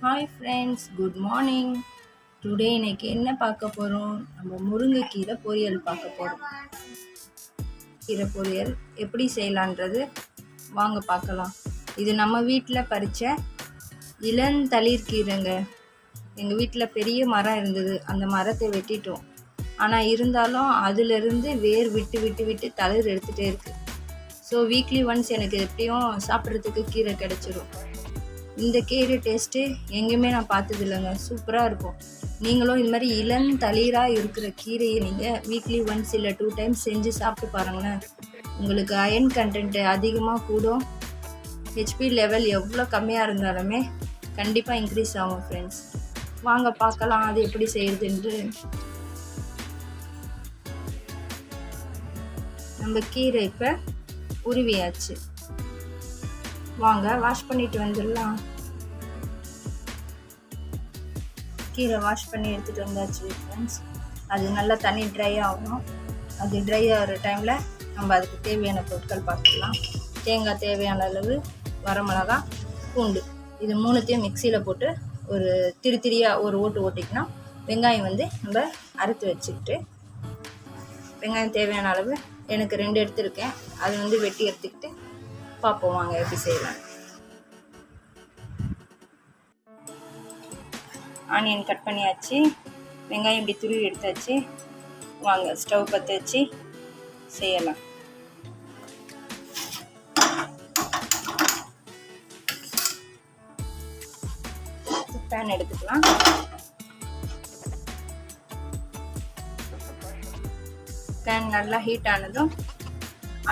Hi friends good morning today இன்னைக்கு என்ன பார்க்க போகிறோம் நம்ம முருங்கைக்கீரை பொரியல் பார்க்க போகிறோம் கீரை பொரியல் எப்படி செய்யலான்றது வாங்க பார்க்கலாம். இது நம்ம வீட்டில் பறித்த இளந்தளிர் கீரைங்க எங்கள் வீட்டில் பெரிய மரம் இருந்தது. அந்த மரத்தை வெட்டிட்டோம். ஆனால் இருந்தாலும் அதிலிருந்து வேர் விட்டு விட்டு விட்டு தளிர் எடுத்துகிட்டே இருக்குது ஸோ வீக்லி ஒன்ஸ் எனக்கு எப்படியும் சாப்பிட்றதுக்கு கீரை கிடச்சிரும். இந்த கீரை டேஸ்ட்டு எங்கேயுமே நான் பார்த்தது இல்லைங்க சூப்பராக இருக்கும். நீங்களும் இது மாதிரி இளம் தளிராக இருக்கிற கீரையை நீங்கள் வீக்லி ஒன்ஸ் இல்லை டூ டைம்ஸ் செஞ்சு சாப்பிட்டு பாருங்களேன். உங்களுக்கு அயன் கண்டென்ட்டு அதிகமாக கூடும். ஹெச்பி லெவல் எவ்வளோ கம்மியாக இருந்தாலுமே கண்டிப்பாக இன்க்ரீஸ் ஆகும் ஃப்ரெண்ட்ஸ் வாங்க பார்க்கலாம் அது எப்படி செய்யுதுன்ட்டு. நம்ம கீரை இப்போ உருவியாச்சு. வாங்க வாஷ் பண்ணிட்டு வந்துடலாம். கீரை வாஷ் பண்ணி எடுத்துகிட்டு வந்தாச்சு ஃப்ரெண்ட்ஸ் அது நல்லா தண்ணி ட்ரை ஆகணும். அது ட்ரை ஆகிற டைமில் நம்ம அதுக்கு தேவையான பொருட்கள் பார்த்துக்கலாம். தேங்காய் தேவையான அளவு வரமிளகா பூண்டு. இது மூணுத்தையும் மிக்சியில் போட்டு ஒரு திரு திரியாக ஒரு ஓட்டு ஓட்டிக்கினா வெங்காயம் வந்து நம்ம அறுத்து வச்சுக்கிட்டு வெங்காயம் தேவையான அளவு எனக்கு ரெண்டு எடுத்துருக்கேன். அது வந்து வெட்டி எடுத்துக்கிட்டு பார்ப்போம் வாங்க எப்படி செய்யலாம். ஆனியன் கட் பண்ணியாச்சு. வெங்காயம் இப்படி துருவி எடுத்தாச்சு. வாங்க ஸ்டவ் பற்ற வச்சு செய்யலாம். பேன் எடுத்துக்கலாம். பேன் நல்லா ஹீட் ஆனதும்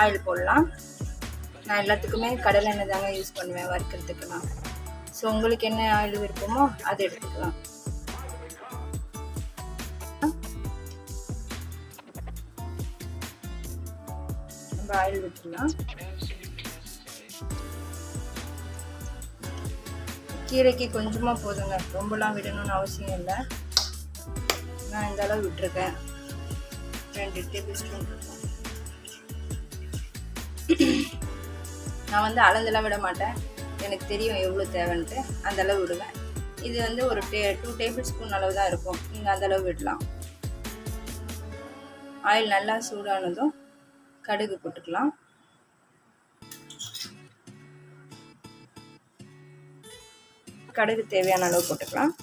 ஆயில் போடலாம். நான் எல்லாத்துக்குமே கடலை எண்ணெய் தாங்க யூஸ் பண்ணுவேன் வறுக்கிறதுக்குலாம். ஸோ உங்களுக்கு என்ன ஆயில் விருப்பமோ அதை எடுத்துக்கலாம். நம்ம ஆயில் விட்டுலாம் கீரைக்கு கொஞ்சமாக போதுங்க. ரொம்பலாம் விடணும்னு அவசியம் இல்லை. நான் இந்த அளவு விட்டுருக்கேன். ரெண்டு டேபிள் ஸ்பூன் இருக்கும் நான் வந்து அளந்தெல்லாம் விட மாட்டேன். எனக்கு தெரியும் எவ்வளோ தேவைன்ட்டு. அந்த அளவு விடுவேன். இது வந்து ஒரு டே டூ டேபிள் ஸ்பூன் அளவு தான் இருக்கும். நீங்கள் அந்த அளவு விடலாம். ஆயில் நல்லா சூடானதும் கடுகு போட்டுக்கலாம். கடுகு தேவையான அளவு போட்டுக்கலாம்.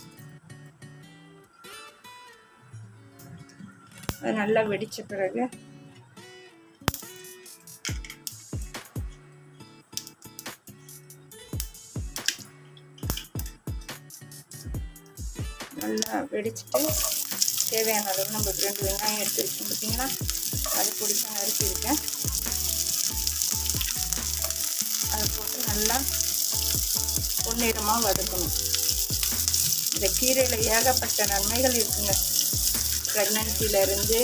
அது நல்லா வெடித்த பிறகு நல்லா வெடிச்சிட்டு தேவையான அளவு நம்ம ரெண்டு வெங்காயம் எடுத்துருக்கோம் பார்த்தீங்கன்னா அது பிடிச்ச நறுக்கியிருக்கேன். அதை போட்டு நல்லா பொன்னிறமாக வதக்கணும். இந்த கீரையில் ஏகப்பட்ட நன்மைகள் இருக்குங்க. ப்ரெக்னன்சிலேருந்து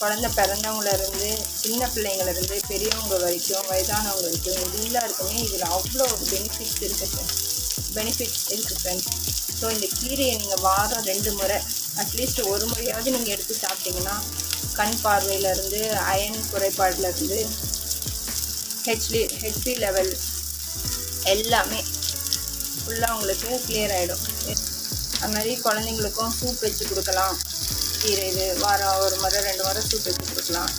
குழந்த பிறந்தவங்கலேருந்து சின்ன பிள்ளைங்கள்லேருந்து பெரியவங்க வரைக்கும் வயதானவங்க வரைக்கும் எல்லாருக்குமே இதில் அவ்வளோ பெனிஃபிட்ஸ் இருக்குது பெனிஃபிட்ஸ் இருக்குது ஃப்ரெண்ட்ஸ் ஸோ இந்த கீரையை நீங்கள் வாரம் ரெண்டு முறை அட்லீஸ்ட் ஒரு முறையாவது நீங்கள் எடுத்து சாப்பிட்டீங்கன்னா கண் பார்வையிலேருந்து அயன் குறைபாடுலேருந்து ஹெச்டி ஹெச்பி லெவல் எல்லாமே ஃபுல்லாக உங்களுக்கு கிளியர் ஆகிடும் அது மாதிரி குழந்தைங்களுக்கும் சூப் வச்சு கொடுக்கலாம். கீரை இது வாரம் ஒரு முறை ரெண்டு முறை சூப் வச்சு கொடுக்கலாம்.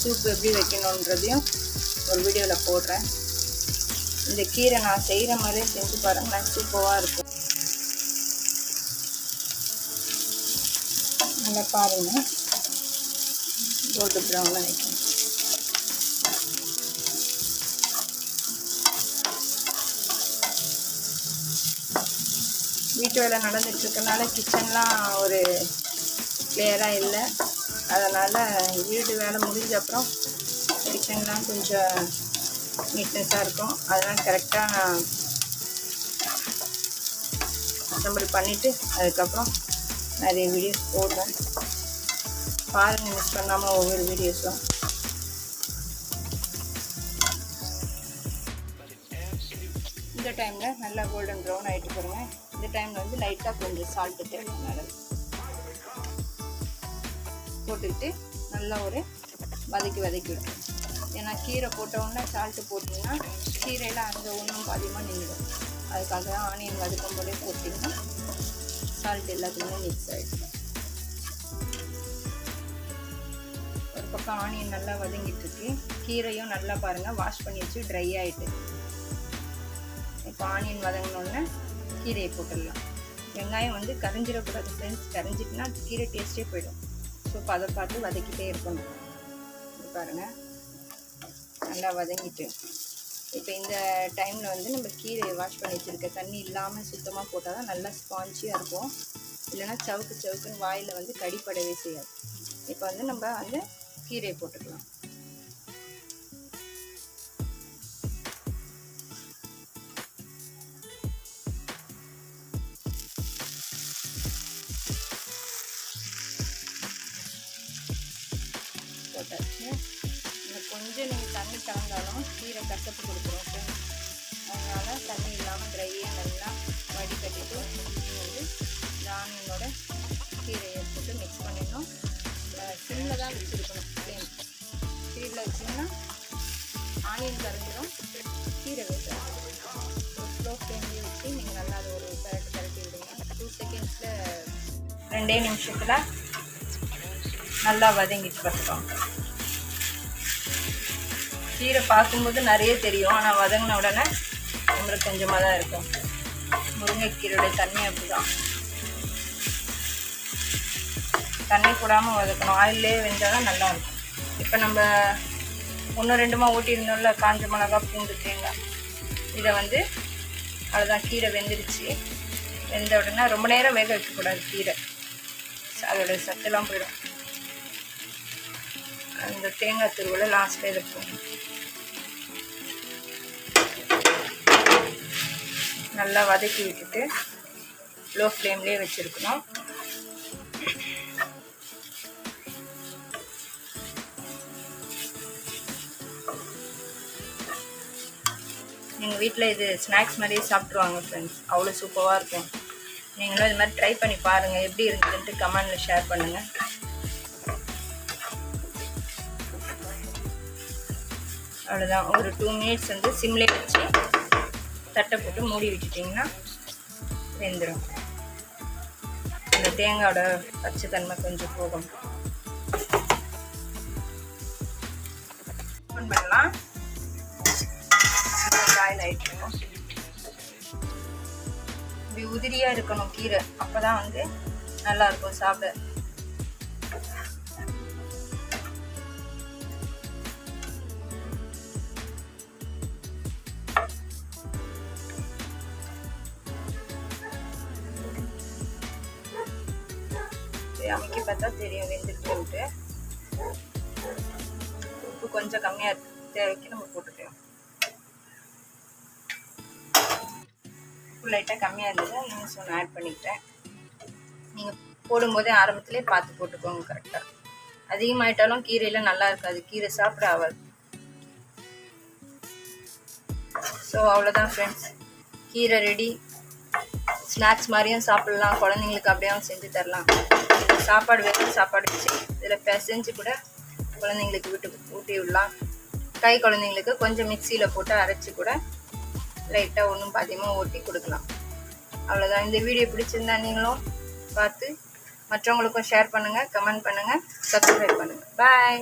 சூப் எப்படி வைக்கணுன்றதையும் ஒரு வீடியோவில் போடுறேன். இந்த கீரை நான் செய்கிற மாதிரியே செஞ்சு பாருங்களேன் சூப்பராக இருக்கும் நல்லா பாருங்கள் கோல்டு ப்ரௌனில் வைக்கணும். வீட்டு வேலை நடந்துட்டுருக்கனால கிச்சன்லாம் ஒரு கிளியராக இல்லை. அதனால் வீடு வேலை முடிஞ்ச அப்புறம் கிச்சன்லாம் கொஞ்சம் நீட்னஸாக இருக்கும். அதெல்லாம் கரெக்டாக நான் அசம்பிள் பண்ணிவிட்டு அதுக்கப்புறம் நிறைய வீடியோஸ் போடுறேன். பாருங்கள் மிஸ் பண்ணாமல் ஒவ்வொரு வீடியோஸும் இந்த டைமில் நல்லா கோல்டன் ப்ரௌன் ஆகிட்டு பாருங்க. இந்த டைமில் வந்து லைட்டாக கொஞ்சம் சால்ட்டு தேவையான போட்டுக்கிட்டு நல்லா ஒரு வதக்கி வதக்கி விட்டுரும் ஏன்னா கீரை போட்டவுடனே சால்ட்டு போட்டிங்கன்னா கீரையில் அந்த ஒன்றும் பாதியமாக நின்றுடும். அதுக்காக தான் ஆனியன் வதக்கும் போதே போட்டிங்கன்னா சால்ட் எல்லாத்துக்குமே மிக்ஸ் ஆகிடும் ஒரு பக்கம் ஆனியன் நல்லா வதங்கிட்டுருக்கு கீரையும் நல்லா பாருங்கள் வாஷ் பண்ணி வச்சு ட்ரை ஆகிட்டு இப்போ ஆனியன் வதங்கினோடனே கீரையை போட்டுடலாம். வெங்காயம் வந்து கரைஞ்சிடக்கூடாது ஃப்ரெண்ட்ஸ் கரைஞ்சிட்டுனா கீரை டேஸ்ட்டே போயிடும். ஸோ அதை பார்த்து வதக்கிட்டே இருக்கணும். பாருங்கள் நல்லா வதங்கிட்டு இப்போ இந்த டைமில் வந்து நம்ம கீரையை வாஷ் பண்ணி வச்சுருக்க தண்ணி இல்லாமல் சுத்தமாக போட்டால் தான் நல்லா ஸ்பான்ச்சியாக இருக்கும். இல்லைன்னா சவுக்கு சவுக்குன்னு வாயில் வந்து கடிப்படவே செய்யாது. இப்போ வந்து நம்ம அந்த கீரையை போட்டுக்கலாம். கொஞ்சம் நீங்கள் தண்ணி கலந்தாலும் கீரை கசப்பு கொடுக்குறோம் அதனால் தண்ணி இல்லாமல் ட்ரையாக நல்லா வடிகட்டிட்டு நீங்கள் வந்து இந்த ஆனியனோட கீரையை போட்டு மிக்ஸ் பண்ணிடணும். சிம்மில் தான் வச்சுருக்கணும் ஃப்ளேம் கீரில் வச்சிங்கன்னா ஆனியன் கரைஞ்சிடும் கீரை வைக்கலாம் ஸ்லோ ஃப்ளேம்லேயே வச்சு நீங்கள் நல்லா அதை ஒரு பரட்டு பரட்டி விடுங்க. டூ செகண்ட்ஸில் ரெண்டே நிமிஷத்தில் நல்லா வதங்கிட்டு பார்த்துக்கோங்க கீரை பார்க்கும்போது நிறைய தெரியும். ஆனால் வதங்கின உடனே நம்மளுக்கு கொஞ்சமாக தான் இருக்கும். முருங்கைக்கீரோடைய தண்ணி அப்படிதான். தண்ணி கூடாமல் வதக்கணும். ஆயிலே வெந்தால் தான் நல்லா இருக்கும். இப்போ நம்ம ஒன்று ரெண்டுமா ஊட்டியிருந்தோம்ல காஞ்ச மிளகா பூண்டு தேங்காய். இதை வந்து அவ்வளோதான் கீரை வெந்துருச்சு. வெந்த உடனே ரொம்ப நேரம் வேக வைக்கக்கூடாது கீரை. அதோட சத்தெல்லாம் போயிடும். அந்த தேங்காய் திருவிழா லாஸ்ட்டில் இதை நல்லா வதக்கி விட்டுட்டு லோ ஃப்ளேம்லேயே வச்சுருக்கணும். எங்கள் வீட்டில் இது ஸ்நாக்ஸ் மாதிரியே சாப்பிட்ருவாங்க ஃப்ரெண்ட்ஸ் அவ்வளோ சூப்பராக இருக்கும். நீங்களும் இது மாதிரி ட்ரை பண்ணி பாருங்கள் எப்படி இருக்குதுன்ட்டு கமெண்டில் ஷேர் பண்ணுங்கள் அவ்வளோதான் ஒரு டூ மினிட்ஸ் வந்து சிம்லே வச்சு தட்டை போட்டு மூடி வச்சுட்டிங்கன்னா வெந்துடும் அந்த தேங்காயோட பச்சை தன்மை கொஞ்சம் போகும். ஓப்பன் பண்ணலாம். காயில் ஆகிட்டு இப்படி உதிரியாக இருக்கணும் கீரை. அப்போ தான் வந்து நல்லா இருக்கும் சாப்பிட. அமைக்கி பார்த்தா தெரியும் வெந்துருக்குன்ட்டு உப்பு கொஞ்சம் கம்மியாக தேவைக்கு நம்ம போட்டுக்கலாம். உப்பு லைட்டாக கம்மியாக இருந்தது இன்னும் சொன்ன ஆட் பண்ணிக்கிட்டேன் நீங்கள் போடும்போதே ஆரம்பத்திலே பார்த்து போட்டுக்கோங்க கரெக்டாக அதிகமாயிட்டாலும் கீரையில் நல்லா இருக்காது. கீரை சாப்பிட ஆகாது ஸோ அவ்வளோதான் ஃப்ரெண்ட்ஸ் கீரை ரெடி ஸ்நாக்ஸ் மாதிரியும் சாப்பிட்லாம். குழந்தைங்களுக்கு அப்படியே செஞ்சு தரலாம். சாப்பாடு வெறும் சாப்பாடு வச்சு. இதில் பிசைஞ்சு கூட குழந்தைங்களுக்கு விட்டு ஊட்டி விடலாம். கை குழந்தைங்களுக்கு கொஞ்சம் மிக்சியில் போட்டு அரைச்சி கூட லைட்டாக ஒன்றும் பாதியமாக ஊட்டி கொடுக்கலாம். அவ்வளோதான் இந்த வீடியோ பிடிச்சிருந்தா நீங்களும் பார்த்து மற்றவங்களுக்கும் ஷேர் பண்ணுங்கள் கமெண்ட் பண்ணுங்கள் சப்ஸ்கிரைப் பண்ணுங்கள் பாய்.